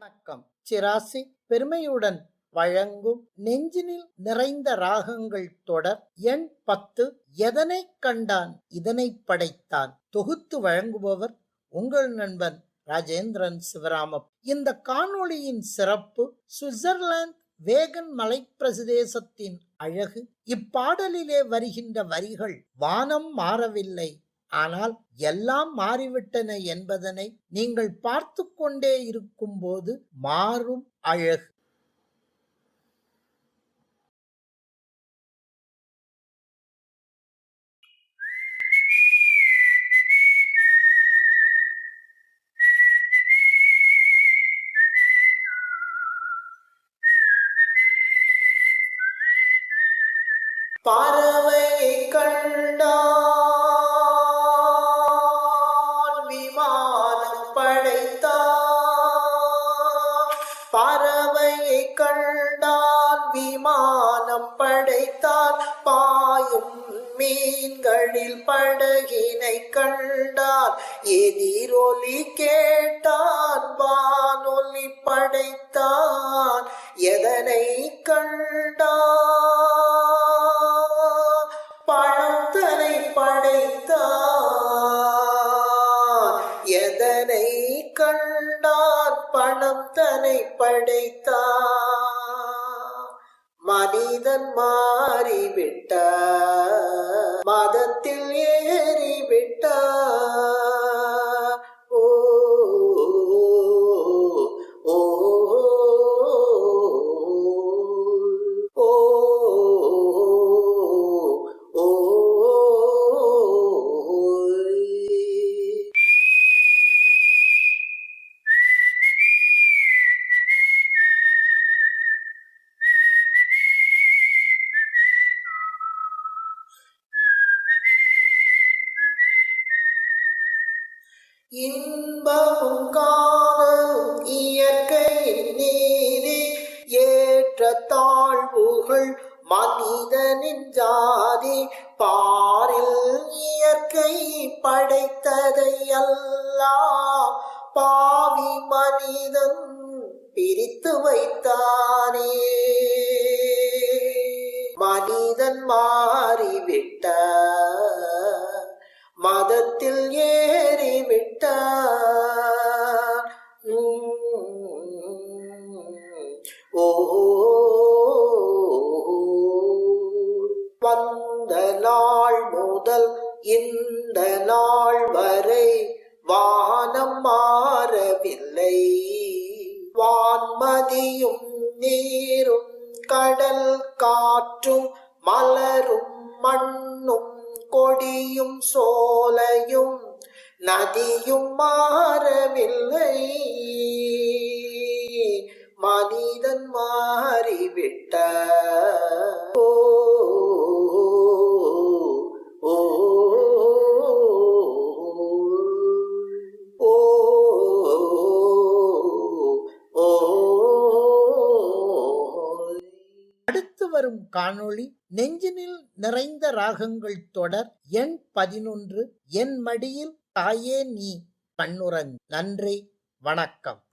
வணக்கம். சிராசி பெருமையுடன் வழங்கும் நெஞ்சினில் நிறைந்த ராகங்கள் தொடர் எண் பத்து எதனை கண்டான் இதனை படைத்தான். தொகுத்து வழங்குபவர் உங்கள் நண்பன் ராஜேந்திரன் சிவராம இந்த காணொளியின் சிறப்பு சுவிட்சர்லாந்து வேகன் மலைப்பிரதேசத்தின் அழகு. இப்பாடலிலே வருகின்ற வரிகள் வானம் மாறவில்லை ஆனால் எல்லாம் மாறிவிட்டன என்பதனை நீங்கள் பார்த்து கொண்டே இருக்கும்போது மாறும் அழகு. பறவை விமானம் படைத்தான் பாயும் மீன்களில் படகினை கண்டான் எதிரொலி கேட்டான் வானொலி படைத்தான் எதனை கண்டான் பழத்தனை படைத்தான் எதனை கண்டான் பணம் தனை படைத்தான். மனிதன் மாறிவிட்ட மதத்தில் இன்பமும் காதலும் இயற்கையின் நீதி ஏற்ற தாழ்வுகள் மனிதனின் ஜாதி பாரில் இயற்கை படைத்ததை எல்லாம் பாவி மனிதன் பிரித்து வைத்தானே. மனிதன் மாறிவிட்ட மதத்தில் ஏறிவிட்டார். ஓ வந்த நாள் முதல் இந்த நாள் வரை வானம் மாறவில்லை. வான்மதியும் நீரும் கடல் காற்றும் மலரும் மண்ணும் கொடியும் சோலையும் நதியும் மாறவில்லை. மனிதன் மாறிவிட்ட வரும் காணொளி நெஞ்சினில் நிறைந்த ராகங்கள் தொடர் எண் பதினொன்று என் மடியில் தாயே நீ கண்ணுறங். நன்றி வணக்கம்.